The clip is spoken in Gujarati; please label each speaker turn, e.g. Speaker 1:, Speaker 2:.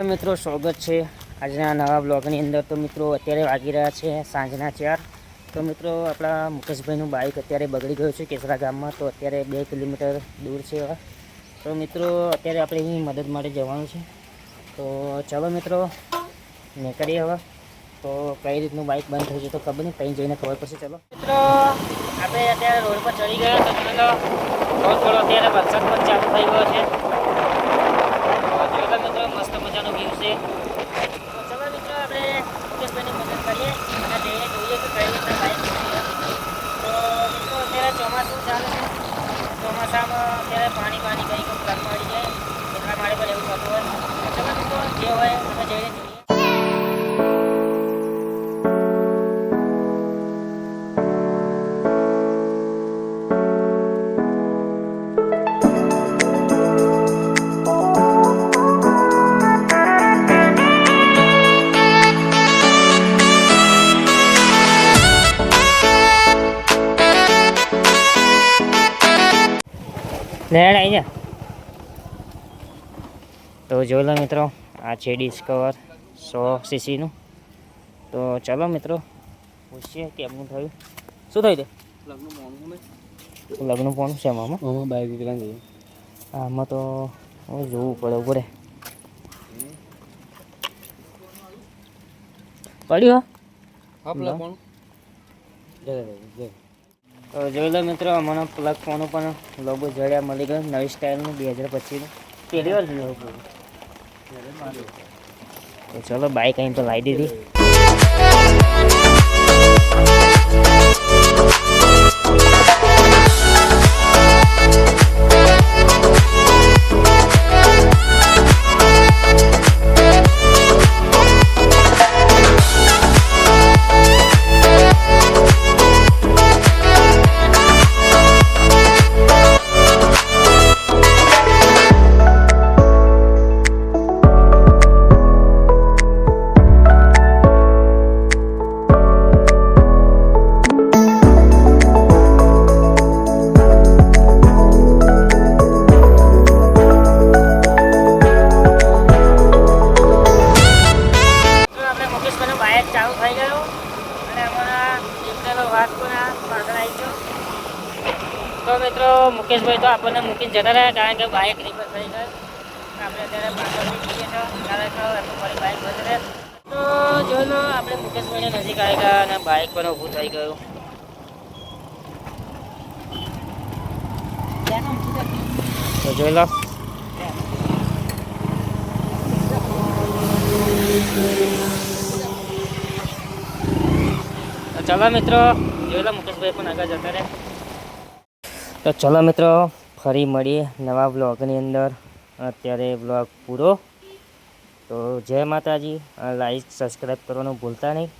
Speaker 1: મિત્રો, સ્વાગત છે આજના નવા બ્લોગની અંદર. તો મિત્રો, અત્યારે વાગી રહ્યા છે સાંજના ચાર. તો મિત્રો, આપણા મુકેશભાઈનું બાઇક અત્યારે બગડી ગયું છે કેસરા ગામમાં. તો અત્યારે બે કિલોમીટર દૂર છે તો મિત્રો, અત્યારે આપણે એની મદદ માટે જવાનું છે. તો ચાલો મિત્રો, નીકળીએ હવે. તો કઈ રીતનું બાઇક બંધ થયું છે તો ખબર નહીં ત્યાં જઈને ખબર પડશે. ચલો. મિત્રો, આપણે અત્યારે રોડ પર ચડી ગયા તો મિત્રો અત્યારે વરસાદ પણ ચાલુ થઈ ગયો છે જોયેલા મિત્રો મસ્ત મજાનો વ્યૂ છે. તો ચલો મિત્રો, આપણે મુકેશભાઈની મદદ કરીએ. અને જઈને જોઈએ કે કઈ રીતના તો મિત્રો, અત્યારે ચોમાસું ચાલે ચોમાસામાં અત્યારે પાણી પાણી કંઈ કંઈ પ્લગ મળી જાય. એટલા માટે પણ એવું થતું હોય. ચલો મિત્રો, જે હોય આપણે જઈને લેડ આવી જા. તો જોઈ લો મિત્રો આ છે ડિસ્કવર સો સીસીનું તો ચાલો મિત્રો પૂછીએ કેમનું થયું. શું થયું તે? લગ્ન પણ છે આમાં
Speaker 2: બાઈક
Speaker 1: આમાં તો જોવું પડે પડે પડ્યું હા? તો જોઈ લો મિત્રો, મને પ્લગ ફોન પણ લોગો જડ્યા મળી ગયો નવી સ્ટાઇલનું બે હજાર પચીસનું પહેલી વાર જોયું ચલો બાઇક અહીં તો લાવી દીધી. પાછળ આવી ગયો. તો મિત્રો, મુકેશભાઈ તો આપણને મૂકીને જતા રહ્યા કારણ કે બાઇક રિપેર થઈ ગઈ આપણે અત્યારે પાછળ જઈએ છીએ. કારણ કે બાઇક બંધ રહે તો લો, આપણે મુકેશભાઈને નજીક આવી ગયા અને બાઇક પણ ઊભું થઈ ગયું. તો જોઈ લો. ચલો મિત્રો જોયેલા મુકેશભાઈ પણ આગળ જતા રહે. તો ચલો મિત્રો, ફરી મળીએ નવા બ્લોગની અંદર. અત્યારે બ્લોગ પૂરો. તો જય માતાજી, લાઈક, સબસ્ક્રાઈબ કરવાનું ભૂલતા નહીં.